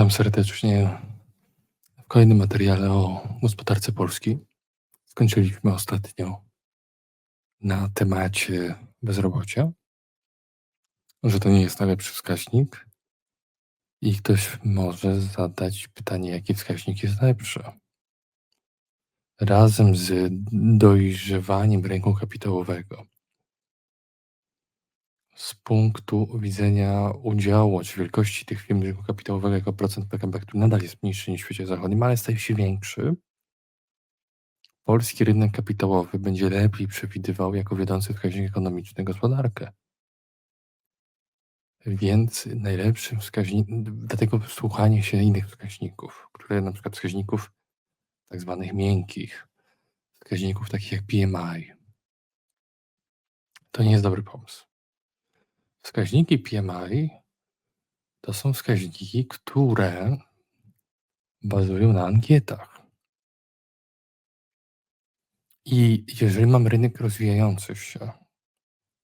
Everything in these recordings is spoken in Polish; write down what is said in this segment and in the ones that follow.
Witam serdecznie w kolejnym materiale o gospodarce Polski. Skończyliśmy ostatnio na temacie bezrobocia, że to nie jest najlepszy wskaźnik i ktoś może zadać pytanie, jaki wskaźnik jest lepszy. Razem z dojrzewaniem rynku kapitałowego z punktu widzenia udziału czy wielkości tych firm rynku kapitałowego jako procent PKB, który nadal jest mniejszy niż w świecie zachodnim, ale staje się większy, polski rynek kapitałowy będzie lepiej przewidywał jako wiodący wskaźnik ekonomiczny gospodarkę. Więc najlepszym wskaźnikiem, dlatego słuchanie się innych wskaźników, które na przykład wskaźników tak zwanych miękkich, wskaźników takich jak PMI, to nie jest dobry pomysł. Wskaźniki PMI to są wskaźniki, które bazują na ankietach. I jeżeli mamy rynek rozwijający się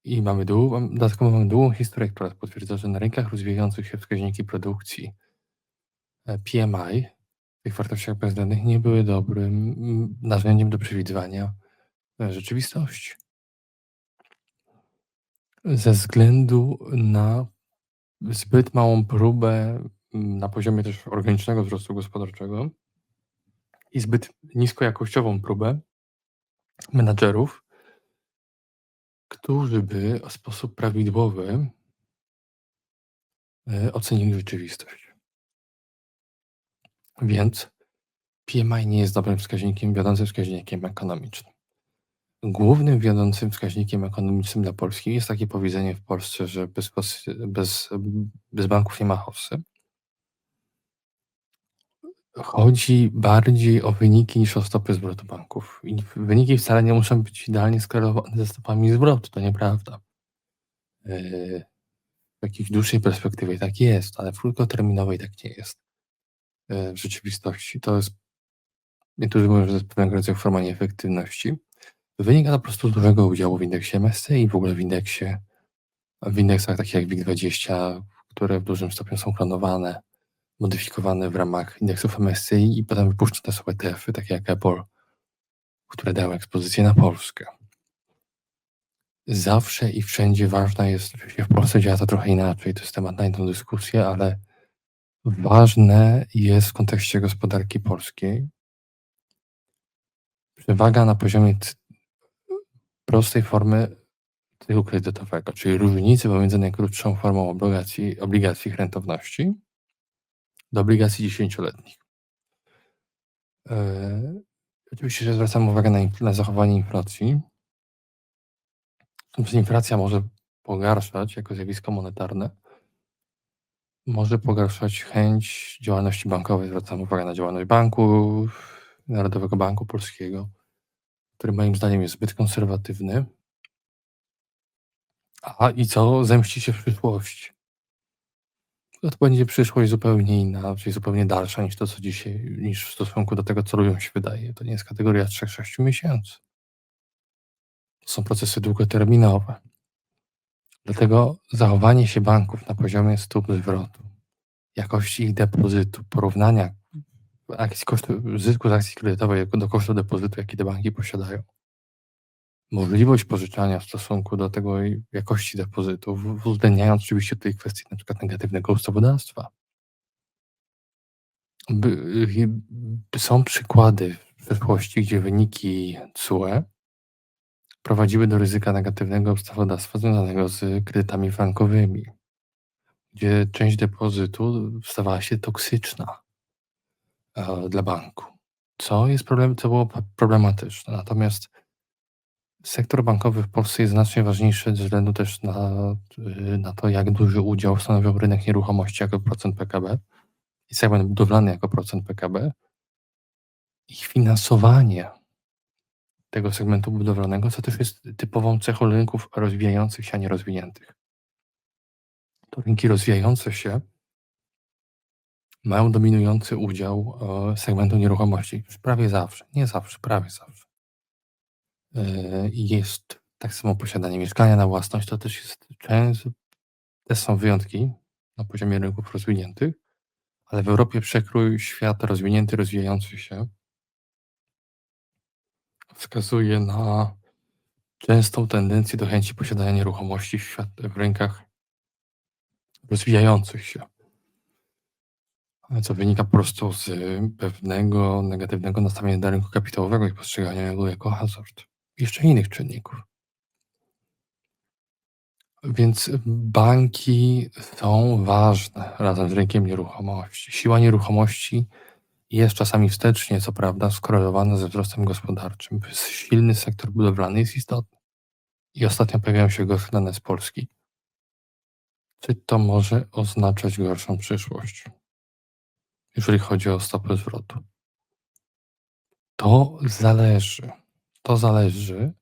i mamy długą, dodatkowo mamy długą historię, która potwierdza, że na rynkach rozwijających się wskaźniki produkcji e, PMI w tych wartościach bezwzględnych nie były dobrym narzędziem do przewidywania e, rzeczywistości ze względu na zbyt małą próbę mm, na poziomie też organicznego wzrostu gospodarczego i zbyt niskojakościową próbę menadżerów, którzy by w sposób prawidłowy e, ocenili rzeczywistość. Więc PMI nie jest dobrym wskaźnikiem, wiodącym wskaźnikiem ekonomicznym. Głównym wiodącym wskaźnikiem ekonomicznym dla Polski jest takie powiedzenie w Polsce, że bez, bez, bez banków nie ma hossy. Chodzi bardziej o wyniki niż o stopy zwrotu banków. I wyniki wcale nie muszą być idealnie skorelowane ze stopami zwrotu, to nieprawda. Yy, w jakiejś dłuższej perspektywie tak jest, ale w krótkoterminowej tak nie jest. Yy, w rzeczywistości to jest, niektórzy mówią, że to jest pewnego rodzaju forma nieefektywności. Wynika to po prostu z dużego udziału w indeksie MSCI i w ogóle w indeksie, w indeksach takich jak WIG20, które w dużym stopniu są klonowane, modyfikowane w ramach indeksów MSCI i potem wypuszczone są ETF-y, takie jak Apple, które dały ekspozycję na Polskę. Zawsze i wszędzie ważna jest, oczywiście w Polsce działa to trochę inaczej, to jest temat na inną dyskusję, ale ważne jest w kontekście gospodarki polskiej przewaga na poziomie prostej formy cyklu kredytowego, czyli różnicy pomiędzy najkrótszą formą obligacji, obligacji rentowności do obligacji dziesięcioletnich. Yy, oczywiście, że zwracam uwagę na, na zachowanie inflacji. Inflacja może pogarszać jako zjawisko monetarne, może pogarszać chęć działalności bankowej. Zwracam uwagę na działalność banku, Narodowego Banku Polskiego, który moim zdaniem jest zbyt konserwatywny. A i co zemści się w przyszłości? No to będzie przyszłość zupełnie inna, czyli zupełnie dalsza niż to, co dzisiaj, niż w stosunku do tego, co ludziom się wydaje. To nie jest kategoria 3-6 miesięcy. To są procesy długoterminowe. Dlatego zachowanie się banków na poziomie stóp zwrotu, jakości ich depozytu, porównania akcji kosztu, zysku z akcji kredytowej do kosztu depozytu, jaki te banki posiadają. Możliwość pożyczania w stosunku do tego jakości depozytów, uwzględniając oczywiście tutaj kwestie na przykład negatywnego ustawodawstwa. Są przykłady w przeszłości, gdzie wyniki CUE prowadziły do ryzyka negatywnego ustawodawstwa związanego z kredytami frankowymi, gdzie część depozytu stawała się toksyczna E, dla banku, co jest problem, co było problematyczne. Natomiast sektor bankowy w Polsce jest znacznie ważniejszy ze względu też na, y, na to, jak duży udział stanowią rynek nieruchomości jako procent PKB i segment budowlany jako procent PKB. Ich finansowanie tego segmentu budowlanego, co też jest typową cechą rynków rozwijających się, a nie rozwiniętych. To rynki rozwijające się mają dominujący udział e, segmentu nieruchomości. Prawie zawsze, nie zawsze, prawie zawsze. E, jest tak samo posiadanie mieszkania na własność, to też jest często, też są wyjątki na poziomie rynków rozwiniętych, ale w Europie przekrój świat rozwinięty, rozwijający się wskazuje na częstą tendencję do chęci posiadania nieruchomości w, świat, w rękach rozwijających się. Co wynika po prostu z pewnego negatywnego nastawienia do rynku kapitałowego i postrzegania go jako hazard. Jeszcze innych czynników. Więc banki są ważne razem z rynkiem nieruchomości. Siła nieruchomości jest czasami wstecznie, co prawda, skorelowana ze wzrostem gospodarczym. Silny sektor budowlany jest istotny. I ostatnio pojawiają się głosy dane z Polski. Czy to może oznaczać gorszą przyszłość, jeżeli chodzi o stopy zwrotu? To zależy. To zależy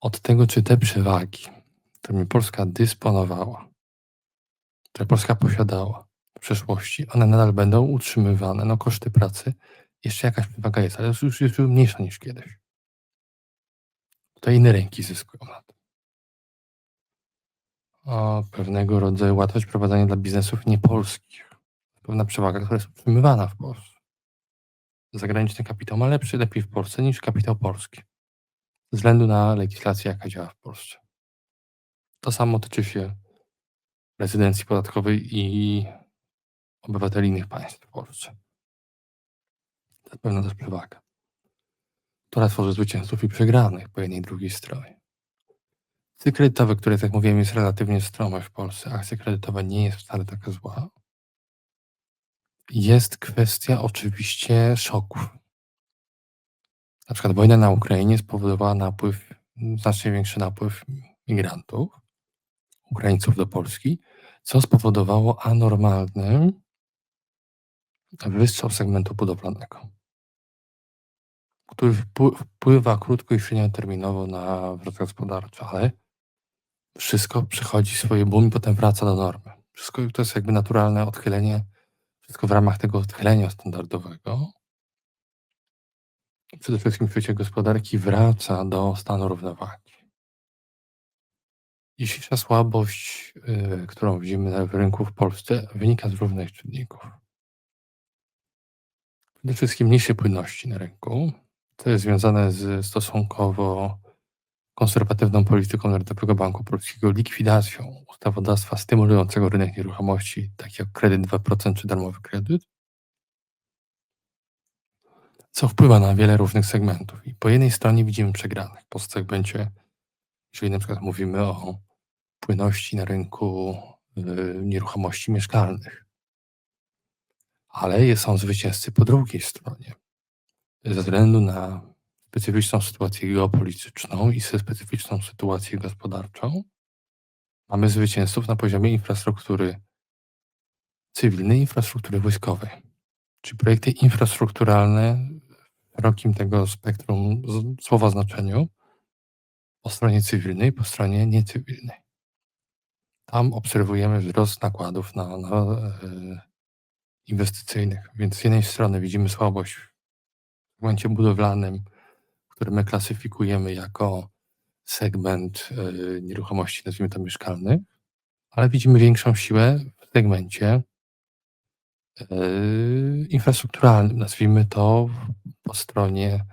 od tego, czy te przewagi, którymi Polska dysponowała, które Polska posiadała w przeszłości, one nadal będą utrzymywane. No koszty pracy, jeszcze jakaś przewaga jest, ale już jest mniejsza niż kiedyś. To inne ręki zyskują na tym. O pewnego rodzaju łatwość prowadzenia dla biznesów niepolskich. Pewna przewaga, która jest utrzymywana w Polsce. Zagraniczny kapitał ma lepszy, lepiej w Polsce niż kapitał polski. Ze względu na legislację, jaka działa w Polsce. To samo tyczy się rezydencji podatkowej i obywateli innych państw w Polsce. To pewna też przewaga, która tworzy zwycięzców i przegranych po jednej i drugiej stronie. Akcje kredytowe, które, jak mówiłem, jest relatywnie strome w Polsce, akcja kredytowa nie jest wcale taka zła. Jest kwestia oczywiście szoków. Na przykład wojna na Ukrainie spowodowała napływ, znacznie większy napływ migrantów, Ukraińców do Polski, co spowodowało anormalny wystrzał segmentu budowlanego, który wpływa krótko i średnioterminowo na wzrost gospodarczy, ale wszystko przechodzi swoje boom i potem wraca do normy. Wszystko to jest jakby naturalne odchylenie, wszystko w ramach tego odchylenia standardowego. Przede wszystkim świecie gospodarki wraca do stanu równowagi. Dzisiejsza słabość, yy, którą widzimy w rynku w Polsce, wynika z różnych czynników. Przede wszystkim mniejszej płynności na rynku. To jest związane z stosunkowo konserwatywną polityką Narodowego Banku Polskiego, likwidacją ustawodawstwa stymulującego rynek nieruchomości, tak jak kredyt 2% czy darmowy kredyt, co wpływa na wiele różnych segmentów. I po jednej stronie widzimy przegranych po segmencie, jeżeli na przykład mówimy o płynności na rynku y, nieruchomości mieszkalnych. Ale są zwycięzcy po drugiej stronie. Ze względu na specyficzną sytuację geopolityczną i specyficzną sytuację gospodarczą, mamy zwycięzców na poziomie infrastruktury cywilnej infrastruktury wojskowej. Czyli projekty infrastrukturalne w szerokim tego spektrum słowa znaczeniu po stronie cywilnej, po stronie niecywilnej. Tam obserwujemy wzrost nakładów na, na e, inwestycyjnych, więc z jednej strony widzimy słabość w momencie budowlanym, który my klasyfikujemy jako segment y, nieruchomości, nazwijmy to mieszkalny, ale widzimy większą siłę w segmencie y, infrastrukturalnym, nazwijmy to po stronie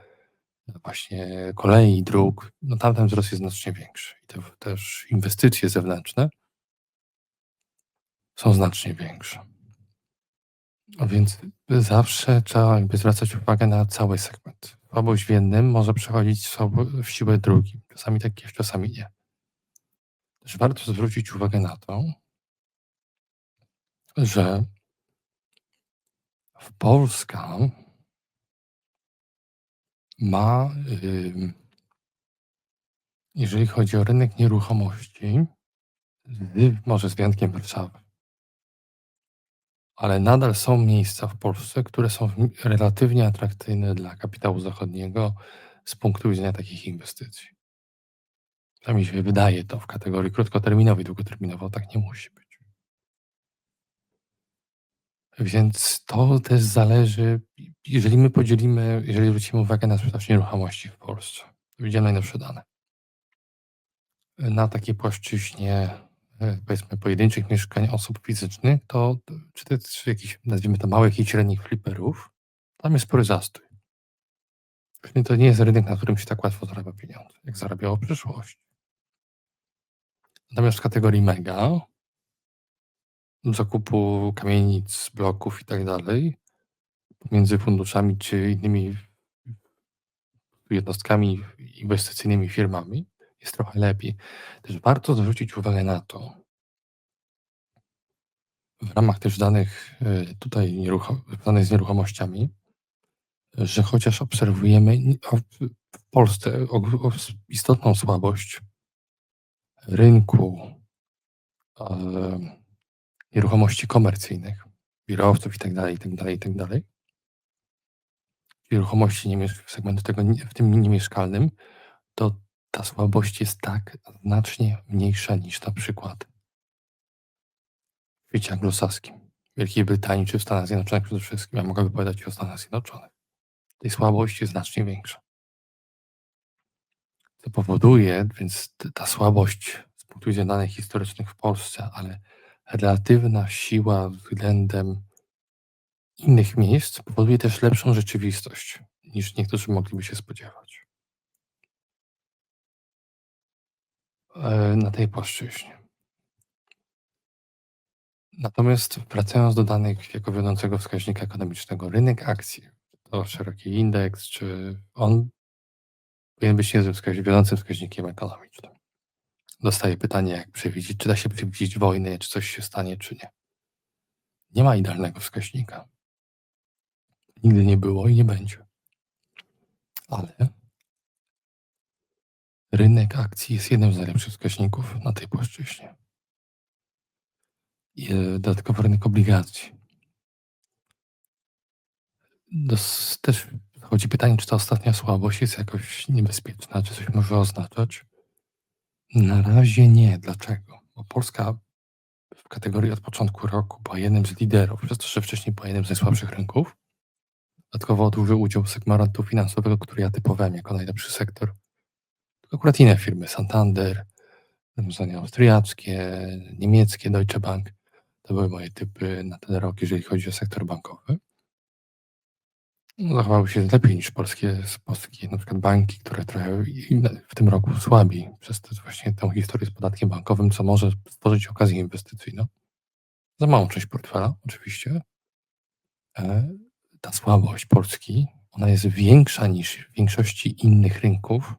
właśnie kolei, dróg, no tamten wzrost jest znacznie większy. I te też inwestycje zewnętrzne są znacznie większe. A więc zawsze trzeba jakby zwracać uwagę na cały segment. W jednym może przechodzić w siłę drugim. Czasami tak jest, czasami nie. Też warto zwrócić uwagę na to, że w Polska ma, jeżeli chodzi o rynek nieruchomości, może z wyjątkiem Warszawy, ale nadal są miejsca w Polsce, które są relatywnie atrakcyjne dla kapitału zachodniego z punktu widzenia takich inwestycji. Przynajmniej się wydaje to w kategorii krótkoterminowej, długoterminowo tak nie musi być. Więc to też zależy, jeżeli my podzielimy, jeżeli zwrócimy uwagę na sprzedaż nieruchomości w Polsce, widzimy najnowsze dane. Na takiej płaszczyźnie e, powiedzmy pojedynczych mieszkań osób fizycznych, to to czy też jakichś, nazwijmy to, małych i średnich fliperów, tam jest spory zastój. To nie jest rynek, na którym się tak łatwo zarabia pieniądze, jak zarabiało w przeszłości. Natomiast w kategorii mega zakupu kamienic, bloków i tak dalej, pomiędzy funduszami czy innymi jednostkami inwestycyjnymi, firmami, jest trochę lepiej. Też warto zwrócić uwagę na to w ramach też danych, y, tutaj nierucho związanych z nieruchomościami, że chociaż obserwujemy w Polsce istotną słabość rynku, em, nieruchomości komercyjnych, biurowców i tak dalej, i tak dalej, i tak dalej. Nieruchomości niemies segmentu tego w tym niemieszkalnym, to ta słabość jest tak znacznie mniejsza niż na przykład w świecie anglosaskim, Wielkiej Brytanii czy w Stanach Zjednoczonych przede wszystkim. Ja mogę wypowiadać o Stanach Zjednoczonych. Tej słabość jest znacznie większa. Co powoduje, więc ta słabość z punktu widzenia danych historycznych w Polsce, ale relatywna siła względem innych miejsc powoduje też lepszą rzeczywistość, niż niektórzy mogliby się spodziewać. Na tej płaszczyźnie. Natomiast wracając do danych jako wiodącego wskaźnika ekonomicznego, rynek akcji, to szeroki indeks, czy on powinien być niezłym wskaźni wiodącym wskaźnikiem ekonomicznym. Dostaję pytanie, jak przewidzieć, czy da się przewidzieć wojnę, czy coś się stanie, czy nie. Nie ma idealnego wskaźnika. Nigdy nie było i nie będzie. Ale rynek akcji jest jednym z najlepszych wskaźników na tej płaszczyźnie. I, e, dodatkowo rynek obligacji. Dos też chodzi pytanie, czy ta ostatnia słabość jest jakoś niebezpieczna, czy coś może oznaczać? Na razie nie. Dlaczego? Bo Polska w kategorii od początku roku była jednym z liderów, przez to, że wcześniej była jednym z najsłabszych rynków. Dodatkowo duży udział segmentu finansowego, który ja typowałem jako najlepszy sektor. Akurat inne firmy, Santander, rozwiązania austriackie, niemieckie, Deutsche Bank, to były moje typy na ten rok, jeżeli chodzi o sektor bankowy. No, zachowały się lepiej niż polskie polskie na przykład banki, które trochę w tym roku słabiej przez właśnie tę historię z podatkiem bankowym, co może stworzyć okazję inwestycyjną. Za małą część portfela oczywiście. E, ta słabość Polski, ona jest większa niż w większości innych rynków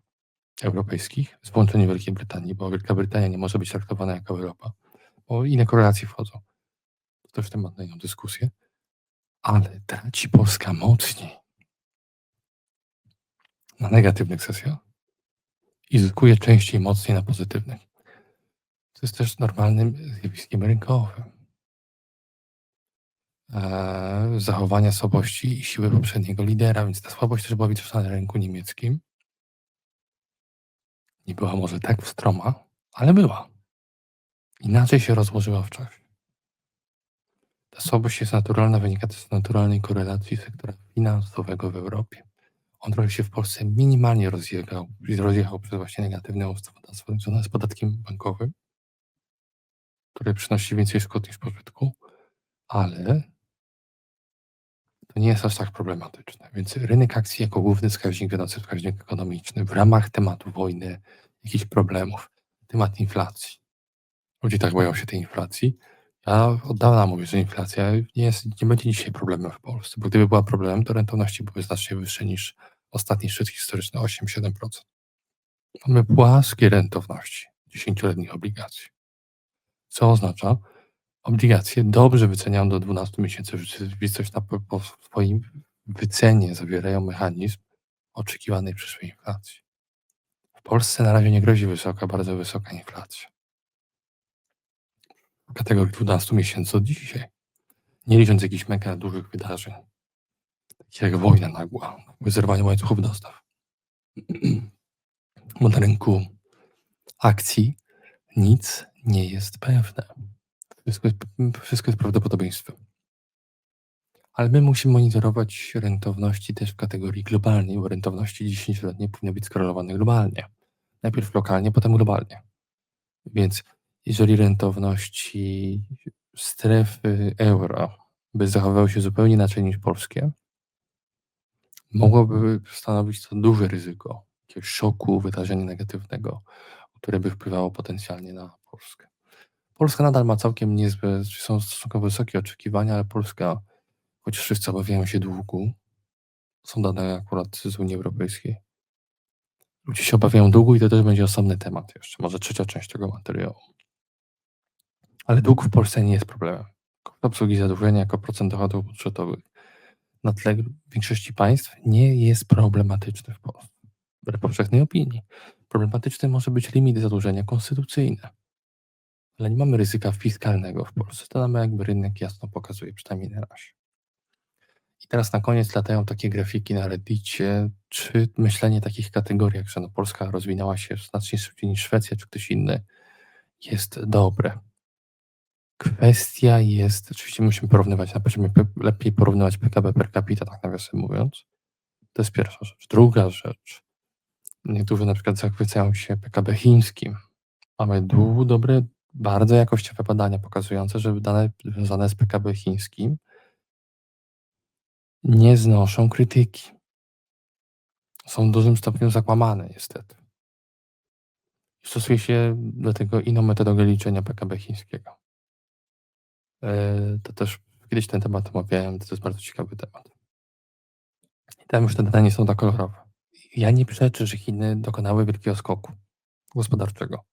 europejskich, z wyłączeniem Wielkiej Brytanii, bo Wielka Brytania nie może być traktowana jako Europa, bo inne korelacje wchodzą. To też temat na inną dyskusję. Ale traci Polska mocniej na negatywnych sesjach i zyskuje częściej mocniej na pozytywnych. To jest też normalnym zjawiskiem rynkowym. Eee, zachowania słabości i siły poprzedniego lidera, więc ta słabość też była widoczna na rynku niemieckim. Nie była może tak stroma, ale była. Inaczej się rozłożyła w czasie. Ta słabość jest naturalna, wynika też z naturalnej korelacji sektora finansowego w Europie. On trochę się w Polsce minimalnie rozjechał, rozjechał przez właśnie negatywne ustawodawstwo związane z podatkiem bankowym, które przynosi więcej szkód niż pożytku, ale to nie jest aż tak problematyczne. Więc rynek akcji jako główny wskaźnik, wiodący wskaźnik ekonomiczny w ramach tematu wojny, jakichś problemów, temat inflacji. Ludzie tak boją się tej inflacji. Ja od dawna mówię, że inflacja nie, jest, nie będzie dzisiaj problemem w Polsce, bo gdyby była problemem, to rentowności były znacznie wyższe niż ostatni szczyt historyczny 8-7%. Mamy płaskie rentowności 10-letnich obligacji. Co oznacza, obligacje dobrze wyceniają do 12 miesięcy rzeczywistość na, po swoim wycenie zawierają mechanizm oczekiwanej przyszłej inflacji. W Polsce na razie nie grozi wysoka, bardzo wysoka inflacja. W kategorii 12 miesięcy od dzisiaj. Nie licząc jakichś mega dużych wydarzeń, takich jak wojna nagła, zerwanie łańcuchów dostaw. Bo na rynku akcji nic nie jest pewne. Wszystko jest, wszystko jest prawdopodobieństwem. Ale my musimy monitorować rentowności też w kategorii globalnej, bo rentowności 10-letnie powinny być skorelowane globalnie. Najpierw lokalnie, potem globalnie. Więc jeżeli rentowności strefy euro by zachowywały się zupełnie inaczej niż polskie, mogłoby stanowić to duże ryzyko jakiegoś szoku, wydarzenia negatywnego, które by wpływało potencjalnie na Polskę. Polska nadal ma całkiem niezłe, są stosunkowo wysokie oczekiwania, ale Polska, choć wszyscy obawiają się długu, są dane akurat z Unii Europejskiej. Ludzie się obawiają długu i to też będzie osobny temat jeszcze, może trzecia część tego materiału. Ale dług w Polsce nie jest problemem. Koszt obsługi zadłużenia jako procent dochodów budżetowych na tle większości państw nie jest problematyczny w Polsce. Wbrew powszechnej opinii. Problematyczny może być limit zadłużenia konstytucyjny. Ale nie mamy ryzyka fiskalnego w Polsce. To nam jakby rynek jasno pokazuje, przynajmniej na razie. I teraz na koniec latają takie grafiki na Reddicie, czy myślenie takich kategoriach, że no Polska rozwinęła się znacznie szybciej niż Szwecja, czy ktoś inny, jest dobre. Kwestia jest, oczywiście musimy porównywać na poziomie, lepiej porównywać PKB per capita, tak nawiasem mówiąc. To jest pierwsza rzecz. Druga rzecz. Niektórzy na przykład zachwycają się PKB chińskim. Mamy długo dobre, bardzo jakościowe badania pokazujące, że dane związane z PKB chińskim nie znoszą krytyki. Są w dużym stopniu zakłamane niestety. Stosuje się do tego inną metodę liczenia PKB chińskiego. E, to też kiedyś ten temat omawiałem, to jest bardzo ciekawy temat. I tam już te dane nie są tak kolorowe. Ja nie przeczę, że Chiny dokonały wielkiego skoku gospodarczego.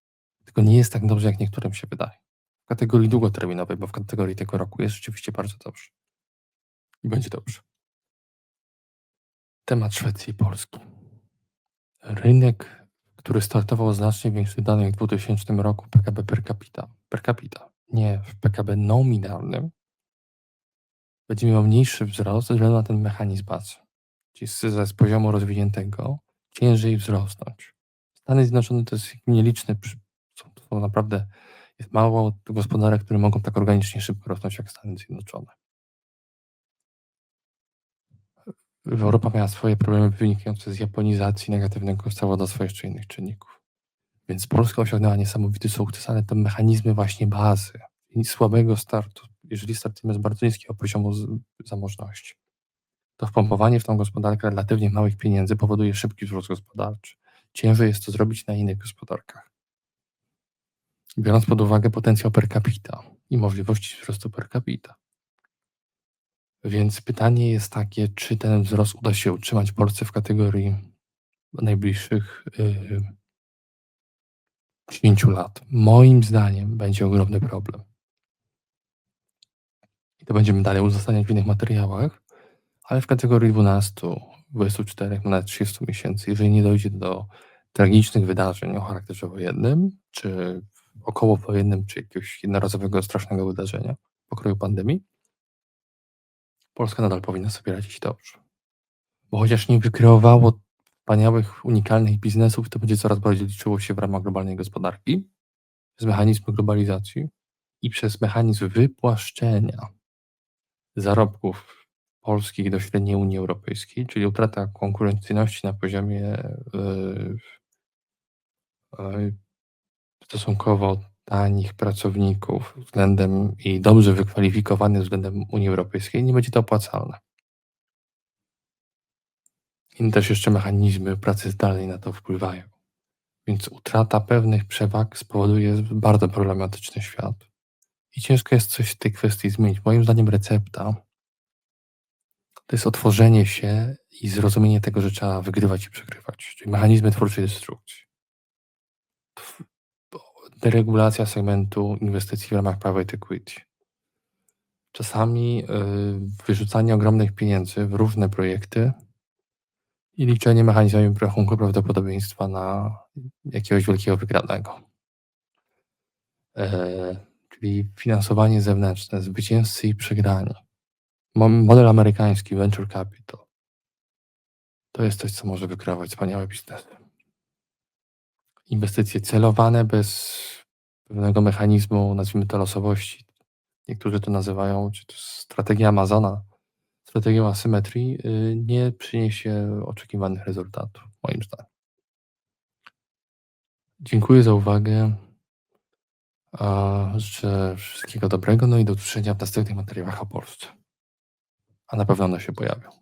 Tylko nie jest tak dobrze, jak niektórym się wydaje. W kategorii długoterminowej, bo w kategorii tego roku jest rzeczywiście bardzo dobrze. I będzie dobrze. Temat Szwecji i Polski. Rynek, który startował znacznie większych danych w 2000 roku PKB per capita, per capita, nie w PKB nominalnym, będzie miał mniejszy wzrost ze względu na ten mechanizm bazy. Czyli z, poziomu rozwiniętego ciężej wzrosnąć. Stany Zjednoczone to jest nieliczny, są, to naprawdę, jest mało gospodarek, które mogą tak organicznie szybko rosnąć jak Stany Zjednoczone. Europa miała swoje problemy wynikające z japonizacji negatywnego ustawodawstwa jeszcze innych czynników. Więc Polska osiągnęła niesamowity sukces, ale te mechanizmy właśnie bazy i słabego startu, jeżeli startujemy z bardzo niskiego poziomu zamożności, to wpompowanie w tą gospodarkę relatywnie małych pieniędzy powoduje szybki wzrost gospodarczy. Ciężej jest to zrobić na innych gospodarkach. Biorąc pod uwagę potencjał per capita i możliwości wzrostu per capita. Więc pytanie jest takie, czy ten wzrost uda się utrzymać w Polsce w kategorii najbliższych yy, 10 lat. Moim zdaniem będzie ogromny problem. I to będziemy dalej uzasadniać w innych materiałach, ale w kategorii 12, 24, nawet 30 miesięcy, jeżeli nie dojdzie do tragicznych wydarzeń o charakterze wojennym, czy okołowojennym, czy jakiegoś jednorazowego strasznego wydarzenia pokroju pandemii, Polska nadal powinna sobie radzić dobrze. Bo chociaż nie wykreowało wspaniałych, unikalnych biznesów, to będzie coraz bardziej liczyło się w ramach globalnej gospodarki, z mechanizmu globalizacji i przez mechanizm wypłaszczenia zarobków polskich do średniej Unii Europejskiej, czyli utrata konkurencyjności na poziomie yy, yy, stosunkowo tanich pracowników względem i dobrze wykwalifikowanych względem Unii Europejskiej, nie będzie to opłacalne. I też jeszcze mechanizmy pracy zdalnej na to wpływają. Więc utrata pewnych przewag spowoduje bardzo problematyczny świat. I ciężko jest coś w tej kwestii zmienić. Moim zdaniem recepta to jest otworzenie się i zrozumienie tego, że trzeba wygrywać i przegrywać, czyli mechanizmy twórczej destrukcji deregulacja segmentu inwestycji w ramach private equity. Czasami y, wyrzucanie ogromnych pieniędzy w różne projekty i liczenie mechanizmami rachunku prawdopodobieństwa na jakiegoś wielkiego wygranego. E, czyli finansowanie zewnętrzne, zwycięzcy i przegrani. Model amerykański, venture capital, to jest coś, co może wykreować wspaniałe biznesy inwestycje celowane bez pewnego mechanizmu, nazwijmy to losowości. Niektórzy to nazywają, czy to strategia Amazona, strategią asymetrii, y, nie przyniesie oczekiwanych rezultatów, moim zdaniem. Dziękuję za uwagę. Życzę wszystkiego dobrego, no i do usłyszenia w następnych materiałach o Polsce. A na pewno one się pojawią.